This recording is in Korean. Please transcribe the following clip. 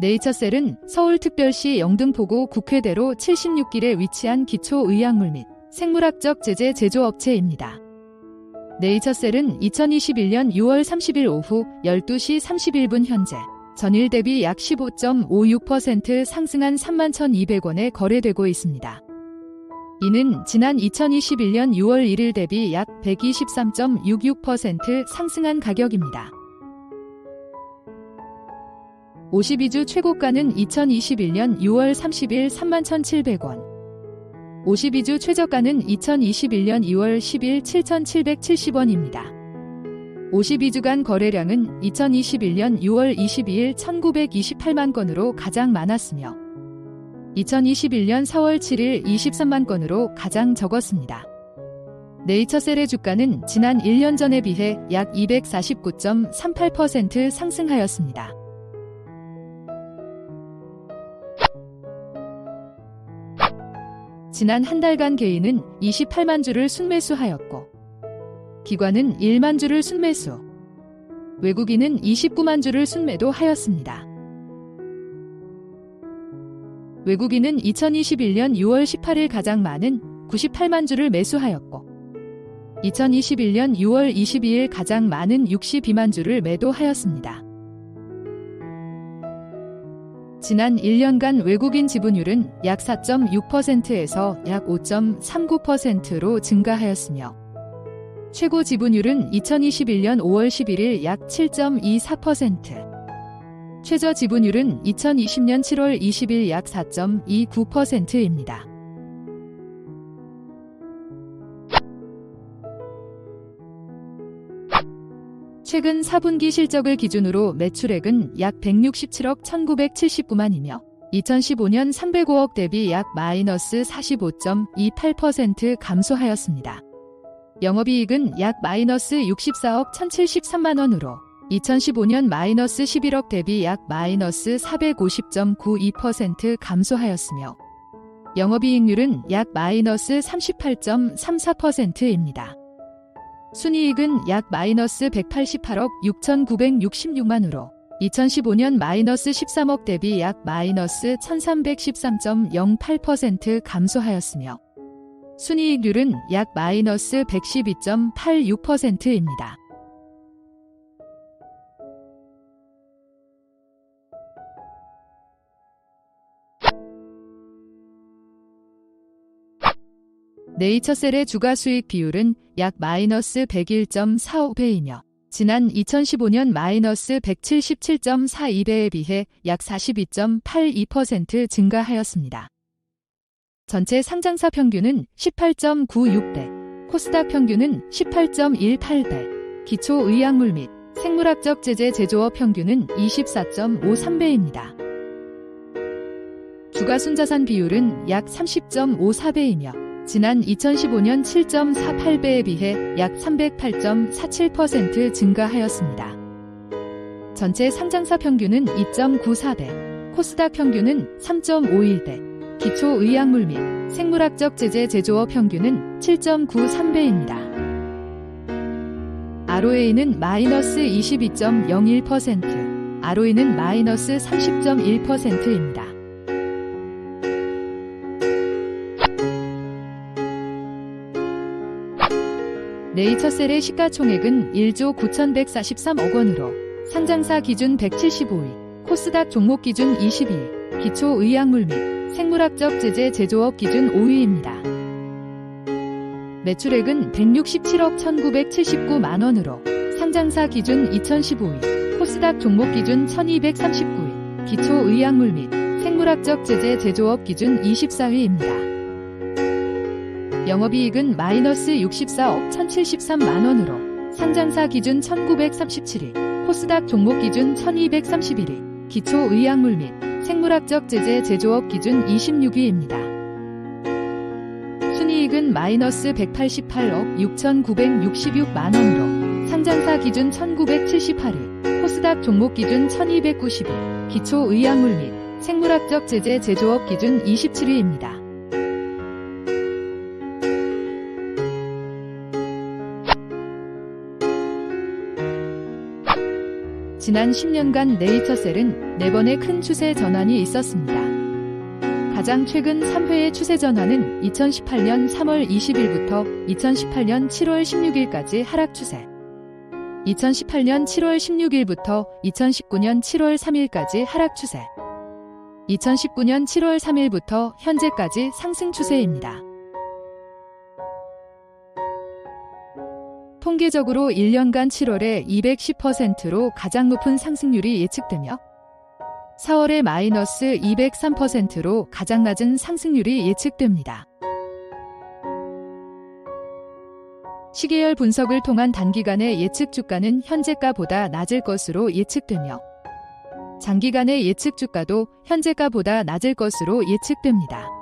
네이처셀은 서울특별시 영등포구 국회대로 76길에 위치한 기초의약물 및 생물학적 제재 제조업체입니다. 네이처셀은 2021년 6월 30일 오후 12시 31분 현재 전일 대비 약 15.56% 상승한 31,200원에 거래되고 있습니다. 이는 지난 2021년 6월 1일 대비 약 123.66% 상승한 가격입니다. 52주 최고가는 2021년 6월 30일 31,700원. 52주 최저가는 2021년 2월 10일 7,770원입니다. 52주간 거래량은 2021년 6월 22일 1,928만 건으로 가장 많았으며 2021년 4월 7일 23만 건으로 가장 적었습니다. 네이처셀의 주가는 지난 1년 전에 비해 약 249.38% 상승하였습니다. 지난 한 달간 개인은 28만 주를 순매수하였고 기관은 1만 주를 순매수, 외국인은 29만 주를 순매도 하였습니다. 외국인은 2021년 6월 18일 가장 많은 98만 주를 매수하였고 2021년 6월 22일 가장 많은 62만 주를 매도하였습니다. 지난 1년간 외국인 지분율은 약 4.6%에서 약 5.39%로 증가하였으며 최고 지분율은 2021년 5월 11일 약 7.24%, 최저 지분율은 2020년 7월 20일 약 4.29%입니다. 최근 4분기 실적을 기준으로 매출액은 약 167억 1979만이며 2015년 305억 대비 약 마이너스 45.28% 감소하였습니다. 영업이익은 약 마이너스 64억 1073만원으로 2015년 마이너스 11억 대비 약 마이너스 450.92% 감소하였으며 영업이익률은 약 마이너스 38.34%입니다. 순이익은 약 마이너스 188억 6,966만으로 2015년 마이너스 13억 대비 약 마이너스 1313.08% 감소하였으며 순이익률은 약 마이너스 112.86%입니다. 네이처셀의 주가 수익 비율은 약 마이너스 101.45배이며 지난 2015년 마이너스 177.42배에 비해 약 42.82% 증가하였습니다. 전체 상장사 평균은 18.96배, 코스닥 평균은 18.18배, 기초의약물 및 생물학적 제재 제조업 평균은 24.53배입니다. 주가 순자산 비율은 약 30.54배이며 지난 2015년 7.48배에 비해 약 308.47% 증가하였습니다. 전체 상장사 평균은 2.94배, 코스닥 평균은 3.51배, 기초의약물 및 생물학적 제재 제조업 평균은 7.93배입니다. ROA는 마이너스 22.01%, ROE는 마이너스 30.1%입니다. 네이처셀의 시가총액은 1조 9,143억 원으로 상장사 기준 175위, 코스닥 종목 기준 22위, 기초의약물 및 생물학적 제재 제조업 기준 5위입니다. 매출액은 167억 1,979만 원으로 상장사 기준 2015위, 코스닥 종목 기준 1,239위, 기초의약물 및 생물학적 제재 제조업 기준 24위입니다. 영업이익은 마이너스 64억 1073만원으로 상장사 기준 1937위, 코스닥 종목 기준 1231위, 기초의약물 및 생물학적 제재 제조업 기준 26위입니다. 순이익은 마이너스 188억 6,966만원으로 상장사 기준 1978위, 코스닥 종목 기준 1290위, 기초의약물 및 생물학적 제재 제조업 기준 27위입니다. 지난 10년간 네이처셀은 4번의 큰 추세 전환이 있었습니다. 가장 최근 3회의 추세 전환은 2018년 3월 20일부터 2018년 7월 16일까지 하락 추세. 2018년 7월 16일부터 2019년 7월 3일까지 하락 추세. 2019년 7월 3일부터 현재까지 상승 추세입니다. 통계적으로 1년간 7월에 210%로 가장 높은 상승률이 예측되며 4월에 마이너스 203%로 가장 낮은 상승률이 예측됩니다. 시계열 분석을 통한 단기간의 예측 주가는 현재가보다 낮을 것으로 예측되며 장기간의 예측 주가도 현재가보다 낮을 것으로 예측됩니다.